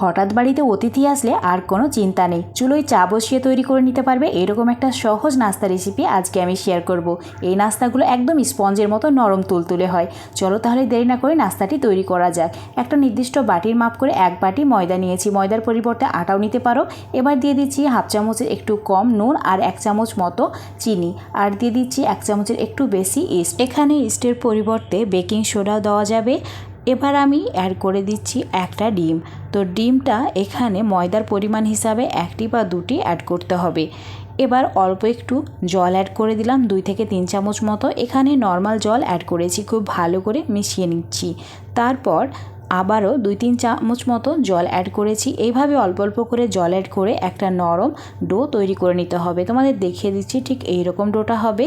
হঠাৎ বাড়িতে অতিথি আসলে আর কোনো চিন্তা নেই। চুলোয় চা বসিয়ে তৈরি করে নিতে পারবে এরকম একটা সহজ নাস্তা রেসিপি আজকে আমি শেয়ার করব। এই নাস্তাগুলো একদম স্পঞ্জের মতো নরম তুলতুলে হয়। চলো তাহলে দেরি না করে নাস্তাটি তৈরি করা যাক। একটা নির্দিষ্ট বাটির মাপ করে এক বাটি ময়দা নিয়েছি। ময়দার পরিবর্তে আটাও নিতে পারো। এবার দিয়ে দিচ্ছি হাফ চামচের একটু কম নুন আর এক চামচ মতো চিনি। আর দিয়ে দিচ্ছি এক চামচের একটু বেশি ইস্ট এখানে ইস্টের পরিবর্তে বেকিং সোডাও দেওয়া যাবে। এবার আমি অ্যাড করে দিচ্ছি একটা ডিম। তো ডিমটা এখানে ময়দার পরিমাণ হিসাবে একটি বা দুটি অ্যাড করতে হবে। এবার অল্প একটু জল অ্যাড করে দিলাম, দুই থেকে তিন চামচ মতো। এখানে নর্মাল জল অ্যাড করেছি, খুব ভালো করে মিশিয়ে নিচ্ছি। তারপর আবারও দুই তিন চামচ মতো জল অ্যাড করেছি। এইভাবে অল্প অল্প করে জল অ্যাড করে একটা নরম ডো তৈরি করে নিতে হবে। তোমাদের দেখিয়ে দিচ্ছি ঠিক এই রকম ডোটা হবে।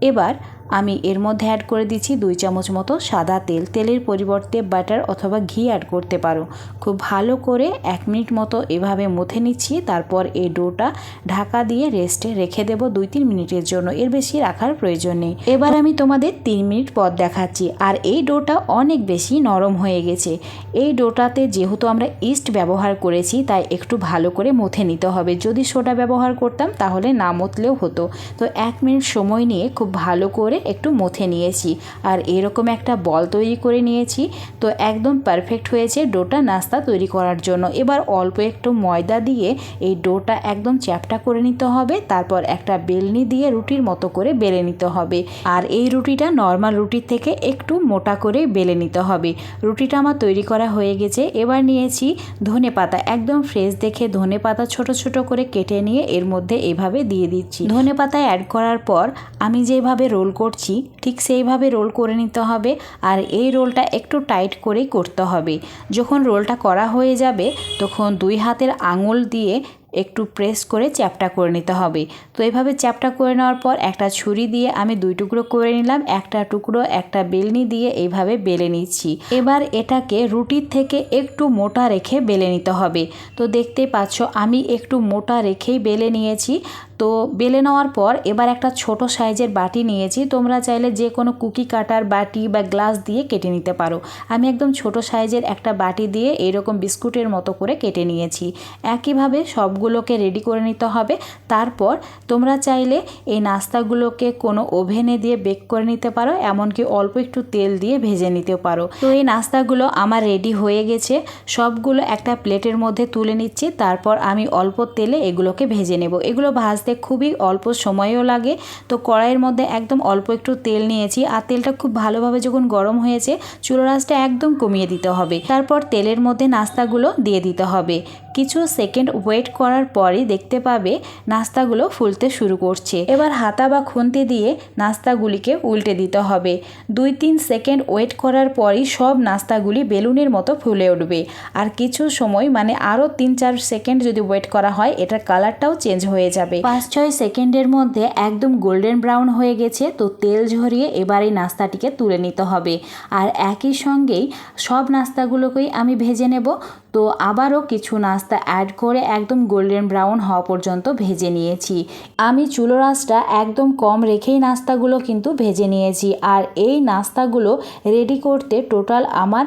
এবার আমি এর মধ্যে অ্যাড করে দিচ্ছি দুই চামচ মতো সাদা তেল। তেলের পরিবর্তে বাটার অথবা ঘি অ্যাড করতে পারো। খুব ভালো করে এক মিনিট মতো এভাবে মুথে নিচ্ছি, তারপর এই ডোটা ঢাকা দিয়ে রেস্টে রেখে দেব দুই তিন মিনিটের জন্য। এর বেশি রাখার প্রয়োজন নেই। এবার আমি তোমাদের তিন মিনিট পর দেখাচ্ছি। আর এই ডোটা অনেক বেশি নরম হয়ে গেছে। এই ডোটাতে যেহেতু আমরা ইস্ট ব্যবহার করেছি, তাই একটু ভালো করে মুথে নিতে হবে। যদি সোডা ব্যবহার করতাম, তাহলে না মতলেও হতো। তো এক মিনিট সময় নিয়ে খুব ভালো করে একটু মথে নিয়েছি। আর এরকম একটা বল তৈরি করে নিয়েছি, তো একদম পারফেক্ট হয়েছে ডোটা নাস্তা তৈরি করার জন্য। এবার অল্প একটু ময়দা দিয়ে এই ডোটা একদম চ্যাপটা করে নিতে হবে, তারপর একটা বেলনি দিয়ে রুটির মতো করে বেলে নিতে হবে। আর এই রুটিটা নর্মাল রুটির থেকে একটু মোটা করে বেলে নিতে হবে। রুটিটা আমার তৈরি করা হয়ে গেছে। এবার নিয়েছি ধনে পাতা, একদম ফ্রেশ দেখে ধনে পাতা ছোট ছোট করে কেটে নিয়ে এর মধ্যে এভাবে দিয়ে দিচ্ছি। ধনে পাতা অ্যাড করার পর আমি যেভাবে রোল করছি, ঠিক সেইভাবে রোল করে নিতে হবে আর এই রোলটা একটু টাইট করেই করতে হবে। যখন রোলটা করা হয়ে যাবে, তখন দুই হাতের আঙুল দিয়ে একটু প্রেস করে চ্যাপটা করে নিতে হবে। তো এইভাবে চ্যাপটা করে নেওয়ার পর একটা ছুরি দিয়ে আমি দুই টুকরো করে নিলাম, একটা টুকরো, একটা বেলনি দিয়ে এইভাবে বেলে নিচ্ছি। এবার এটাকে রুটির থেকে একটু মোটা রেখে বেলে নিতে হবে। তো দেখতে পাচ্ছ, আমি একটু মোটা রেখেই বেলে নিয়েছি। তো বেলে নেওয়ার পর এবার একটা ছোট সাইজের বাটি নিয়েছি। তোমরা চাইলে যে কোনো কুকি কাটার বাটি বা গ্লাস দিয়ে কেটে নিতে পারো। আমি একদম ছোট সাইজের একটা বাটি দিয়ে এরকম বিস্কুটের মতো করে কেটে নিয়েছি। একইভাবে সবগুলোকে রেডি করে নিতে হবে। তারপর তোমরা চাইলে এই নাস্তাগুলোকে কোনো ওভেনে দিয়ে বেক করে নিতে পারো, এমনকি অল্প একটু তেল দিয়ে ভেজে নিতে পারো। তো এই নাস্তাগুলো আমার রেডি হয়ে গেছে। সবগুলো একটা প্লেটের মধ্যে তুলে নিচ্ছি। তারপর আমি অল্প তেলে এগুলোকে ভেজে নেব। এগুলো ভাজতে খুবই অল্প সময়ও লাগে। তো কড়াইয়ের মধ্যে একদম অল্প একটু তেল নিয়েছি। আর তেলটা খুব ভালোভাবে যখন গরম হয়েছে চুলো রাসটা একদম কমিয়ে দিতে হবে। তারপর তেলের মধ্যে নাস্তাগুলো দিয়ে দিতে হবে। কিছু সেকেন্ড ওয়েট করার পরই দেখতে পাবে নাস্তাগুলো ফুলতে শুরু করছে। এবার হাতা বা খুন্তি দিয়ে নাস্তাগুলিকে উল্টে দিতে হবে। দুই তিন সেকেন্ড ওয়েট করার পরই সব নাস্তাগুলি বেলুনের মতো ফুলে উঠবে। আর কিছু সময় মানে আরও তিন চার সেকেন্ড যদি ওয়েট করা হয়, এটার কালারটাও চেঞ্জ হয়ে যাবে। পাঁচ ছয় সেকেন্ডের মধ্যে একদম গোল্ডেন ব্রাউন হয়ে গেছে, তো তেল ঝরিয়ে এবার এই নাস্তাটিকে তুলে নিতে হবে। আর একই সঙ্গেই সব নাস্তাগুলোকেই আমি ভেজে নেব, তো আবারও কিছু নাস্তা অ্যাড করে একদম গোল্ডেন ব্রাউন হওয়া পর্যন্ত ভেজে নিয়েছি। আমি চুলো রাসটা একদম কম রেখেই নাস্তাগুলো কিন্তু ভেজে নিয়েছি। আর এই নাস্তাগুলো রেডি করতে টোটাল আমার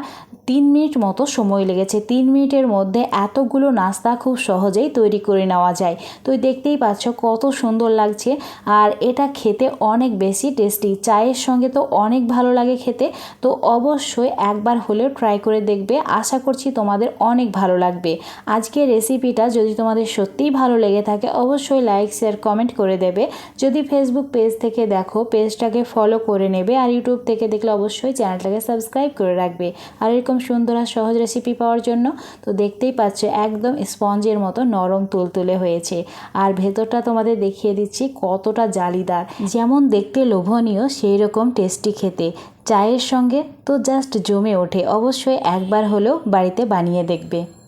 তিন মিনিট মতো সময় লেগেছে। তিন মিনিটের মধ্যে এতগুলো নাস্তা খুব সহজেই তৈরি করে নেওয়া যায়। তো দেখতেই পাচ্ছ কত সুন্দর লাগছে। আর এটা খেতে অনেক বেশি টেস্টি। চায়ের সঙ্গে তো অনেক ভালো লাগে খেতে। তো অবশ্যই একবার হলেও ট্রাই করে দেখবে। আশা করছি তোমাদের অনেক ভালো লাগবে। আজকের রেসিপিটা যদি তোমাদের সত্যিই ভালো লেগে থাকে, অবশ্যই লাইক, শেয়ার, কমেন্ট করে দেবে। যদি ফেসবুক পেজ থেকে দেখো, পেজটাকে ফলো করে নেবে। আর ইউটিউব থেকে দেখলে অবশ্যই চ্যানেলটাকে সাবস্ক্রাইব করে রাখবে। আর এরকম সুন্দর আর সহজ রেসিপি পাওয়ার জন্য। তো দেখতেই পাচ্ছ, একদম স্পঞ্জের মতো নরম তুলতুলে হয়েছে। আর ভেতরটা তোমাদের দেখিয়ে দিচ্ছি কতটা জালিদার। যেমন দেখতে লোভনীয় সেই রকম টেস্টি খেতে। চায়ের সঙ্গে তো জাস্ট জমে ওঠে। অবশ্যই একবার হলেও বাড়িতে বানিয়ে দেখবে।